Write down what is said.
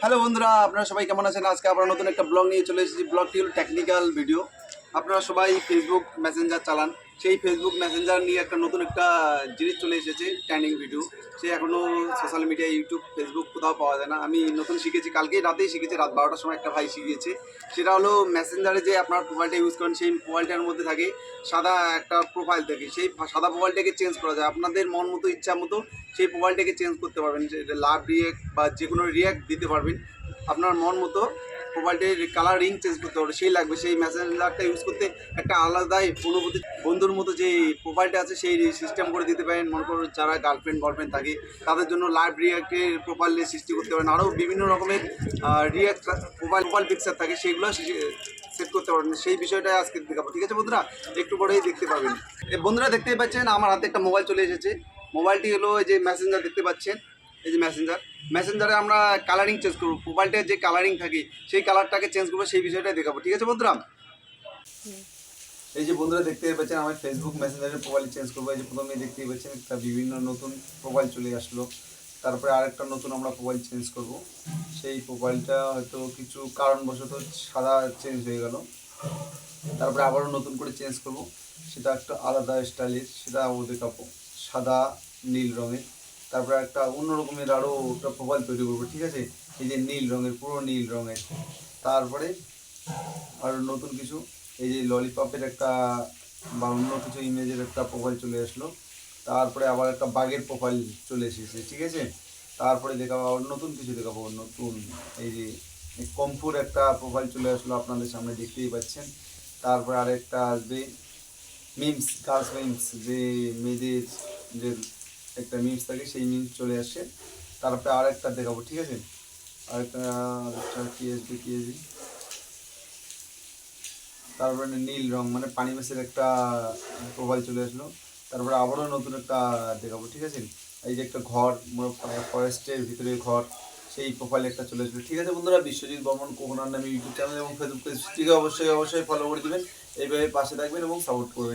Hello বন্ধুরা, আপনারা সবাই কেমন আছেন? আজকে আমরা নতুন একটা ব্লগ নিয়ে চলে এসেছি ব্লগটি হলো টেকনিক্যাল ভিডিও। আপনারা সবাই ফেসবুক মেসেঞ্জার চালান। সেই ফেসবুক মেসেঞ্জার নিয়ে একটা নতুন একটা জিনিস চলে এসেছে ট্রেন্ডিং ভিডিও সে এখনও সোশ্যাল মিডিয়া ইউটিউব ফেসবুক কোথাও পাওয়া যায় না। আমি নতুন শিখেছি, কালকেই রাতেই শিখেছি, রাত বারোটার সময় একটা ভাই শিখিয়েছে। সেটা হলো মেসেঞ্জারে যে আপনার প্রোফাইলটা ইউজ করেন, সেই মোবাইলটার মধ্যে থাকে সাদা একটা প্রোফাইল থাকে। সেই সাদা প্রোফাইলটাকে চেঞ্জ করা যায়। আপনাদের মন মতো, ইচ্ছা মতো সেই প্রোফাইলটাকে চেঞ্জ করতে পারবেন। লাভ রিয়েক্ট বা যে কোনো রিয়াক্ট দিতে পারবেন। আপনার মন মতো মোবাইলটির কালার রিং চেঞ্জ করতে পারবে সেই লাগবে। সেই মেসেঞ্জারটা ইউজ করতে একটা আলাদাই অনুভূতি, বন্ধুর মতো যে প্রোফাইলটা আছে, সেই সিস্টেম করে দিতে পারেন। মনে করুন যারা গার্লফ্রেন্ড বয়ফ্রেন্ড থাকে, তাদের জন্য লাইভ রিয়াক্টের প্রোফাইল সৃষ্টি করতে পারেন। আরও বিভিন্ন রকমের রিয়াক্ট প্রোফাইল প্রোফাইল পিকচার থাকে সেইগুলো সেট করতে পারবেন সেই বিষয়টা আজকে দেখাবো। ঠিক আছে বন্ধুরা? একটু পরেই দেখতে পাবেন। বন্ধুরা দেখতেই পাচ্ছেন, আমার হাতে একটা মোবাইল চলে এসেছে। মোবাইলটি হলো যে মেসেঞ্জার দেখতে পাচ্ছেন। এই যে মেসেঞ্জার মেসেঞ্জারে আমরা কালারিং চেঞ্জ করব মোবাইলটার যে কালারিং থাকে, সেই কালারটাকে চেঞ্জ করব, সেই বিষয়টাই দেখাবো, ঠিক আছে বন্ধুরা? এই যে বন্ধুরা দেখতে পাচ্ছেন, আমার ফেসবুক মেসেঞ্জারের প্রোফাইল চেঞ্জ করব, এই যে প্রথমে দেখতেই পাচ্ছেন, একটা বিভিন্ন নতুন প্রোফাইল চলে আসলো, তারপরে আরেকটা নতুন আমরা প্রোফাইল চেঞ্জ করব, সেই প্রোফাইলটা হয়তো কিছু কারণবশত সাদা চেঞ্জ হয়ে গেল, তারপরে আবারও নতুন করে চেঞ্জ করব, সেটা একটা আলাদা স্টাইলের সেটা আমাদের কাপড় সাদা, নীল রঙের। তারপরে একটা অন্য রকমের আরও একটা প্রোফাইল তৈরি করব, ঠিক আছে? এই যে নীল রঙের, পুরো নীল রঙের। তারপরে আরও নতুন কিছু, এই যে ললিপপের একটা বা অন্য কিছু ইমেজের একটা প্রোফাইল চলে আসলো। তারপরে আবার একটা বাঘের প্রোফাইল চলে এসেছে, ঠিক আছে? তারপরে দেখাবো আবার নতুন কিছু দেখাবো, নতুন এই যে কম্পুর একটা প্রোফাইল চলে আসলো আপনাদের সামনে দেখতেই পাচ্ছেন। তারপরে আরেকটা আসবে মিমস, গার্লস মিমস, যে মেয়েদের যে একটা মিমস থাকে, সেই মিমস চলে আসে। তারপরে আরেকটা দেখাবো, ঠিক আছে? আরেকটা আরেকটা কি তারপরে নীল রং মানে পানি মেসের একটা প্রোফাইল চলে আসলো। তারপরে আবারও নতুন একটা দেখাবো, ঠিক আছে? এই যে একটা ঘর ফরেস্টের ভিতরে ঘর, সেই প্রোফাইল একটা চলে আসবে ঠিক আছে বন্ধুরা, বিশ্বজিৎ বর্মন কোকনার নামে ইউটিউব চ্যানেল এবং ফেসবুক পেজটিকে অবশ্যই অবশ্যই ফলো করে দেবেন। এইভাবে পাশে থাকবেন এবং সাপোর্ট করবেন।